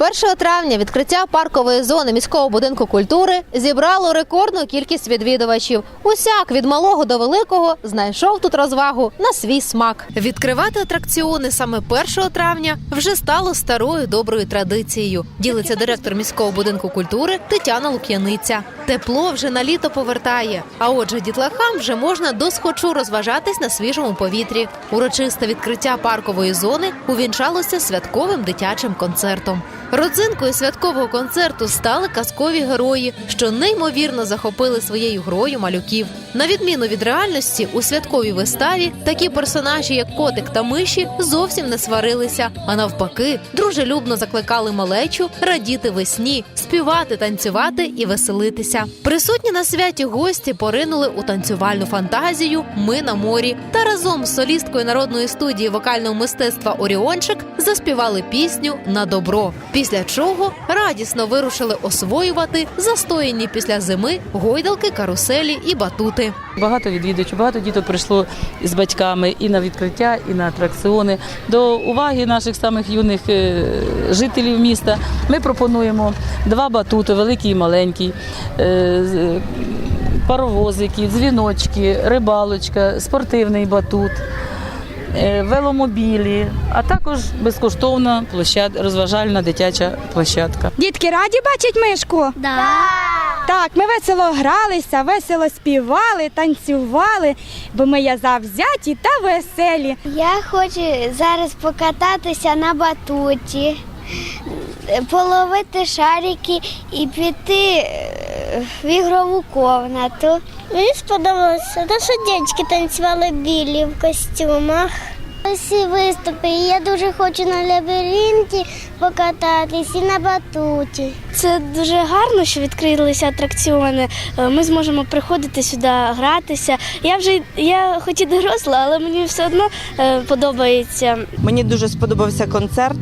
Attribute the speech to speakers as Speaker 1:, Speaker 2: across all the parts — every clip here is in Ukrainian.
Speaker 1: 1 травня відкриття паркової зони міського будинку культури зібрало рекордну кількість відвідувачів. Усяк від малого до великого знайшов тут розвагу на свій смак. Відкривати атракціони саме 1 травня вже стало старою доброю традицією. Ділиться директор міського будинку культури Тетяна Лук'яниця. Тепло вже на літо повертає. А отже, дітлахам вже можна досхочу розважатись на свіжому повітрі. Урочисте відкриття паркової зони увінчалося святковим дитячим концертом. Родзинкою святкового концерту стали казкові герої, що неймовірно захопили своєю грою малюків. На відміну від реальності, у святковій виставі такі персонажі, як котик та миші, зовсім не сварилися, а навпаки, дружелюбно закликали малечу радіти весні, співати, танцювати і веселитися. Присутні на святі гості поринули у танцювальну фантазію Ми на морі та разом з солісткою народної студії вокального мистецтва Оріончик заспівали пісню на добро. Після чого радісно вирушили освоювати застояні після зими гойдалки, каруселі і батути.
Speaker 2: Багато відвідувачів, багато діток прийшло з батьками і на відкриття, і на атракціони. До уваги наших самих юних е, жителів міста ми пропонуємо два батути, великий і маленький, е, е, паровозики, дзвіночки, рибалочка, спортивний батут. Е, Веломобілі, а також безкоштовна площад, розважальна дитяча площадка.
Speaker 3: Дітки раді бачать мишку?
Speaker 4: Да.
Speaker 3: Так, ми весело гралися, весело співали, танцювали, бо ми є завзяті та веселі.
Speaker 4: Я хочу зараз покататися на батуті, половити шарики і піти е, в ігрову комнату. Мені сподобалося, те, що дівчатки танцювали білі в костюмах. Усі виступи. Я дуже хочу на лабіринті покататись і на батуті.
Speaker 5: Це дуже гарно, що відкрилися атракціони. Е, Ми зможемо приходити сюди, гратися. Я вже я хоч і доросла, але мені все одно е, подобається.
Speaker 6: Мені дуже сподобався концерт.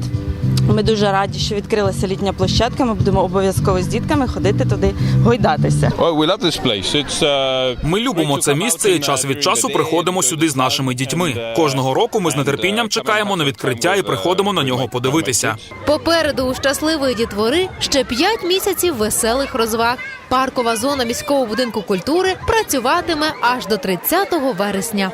Speaker 6: Ми дуже раді, що відкрилася літня площадка. Ми будемо обов'язково з дітками ходити туди гойдатися.
Speaker 7: We love this place. It's, uh,
Speaker 8: Ми любимо це місце і час від часу приходимо сюди з нашими дітьми. Кожного року ми з нетерпінням чекаємо на відкриття і приходимо на нього подивитися.
Speaker 1: Попереду у щасливої дітвори ще 5 місяців веселих розваг. Паркова зона міського будинку культури працюватиме аж до 30 вересня.